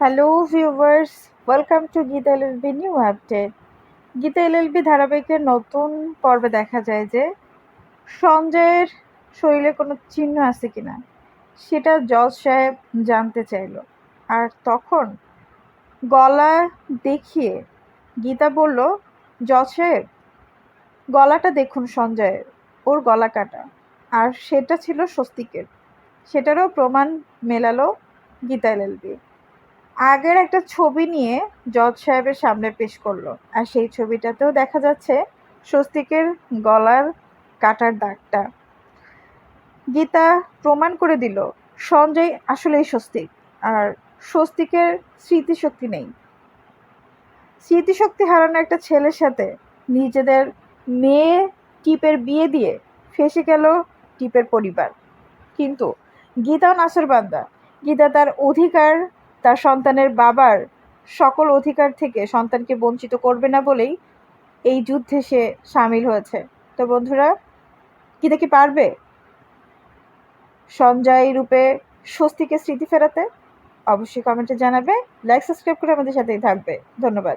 Hello viewers welcome to Geeta LLB new update Geeta LLB ধারাবাহিকের নতুন পর্বে দেখা যায় যে সঞ্জয়ের শরীরে কোনো চিহ্ন আছে কি না সেটা জজ সাহেব জানতে চাইল। আর তখন গলা দেখিয়ে গীতা বলল, জজ সাহেব, গলাটা দেখুন সঞ্জয়ের, ওর গলা কাটা। আর সেটা ছিল স্বস্তিকের। সেটারও প্রমাণ মেলালো গীতা এলএলবি আগের একটা ছবি নিয়ে জজ সাহেবের সামনে পেশ করল, আর সেই ছবিটাতেও দেখা যাচ্ছে স্বস্তিকের গলার কাটার দাগটা। গীতা প্রমাণ করে দিল, সঞ্জয় আসলেই স্বস্তিক, আর স্বস্তিকের স্মৃতিশক্তি নেই। স্মৃতিশক্তি হারানো একটা ছেলের সাথে নিজেদের মেয়ে টিপের বিয়ে দিয়ে ফেসে গেল টিপের পরিবার। কিন্তু গীতাও নাসের বান্দা, গীতা তার অধিকার তার সন্তানের বাবার সকল অধিকার থেকে সন্তানকে বঞ্চিত করবে না বলেই এই যুদ্ধে সে সামিল হয়েছে। তো বন্ধুরা, কি কি পারবে? সঞ্জয় রূপে স্বস্তিকে স্মৃতি ফেরাতে অবশ্যই কমেন্টে জানাবে লাইক সাবস্ক্রাইব করে আমাদের সাথেই থাকবে। ধন্যবাদ।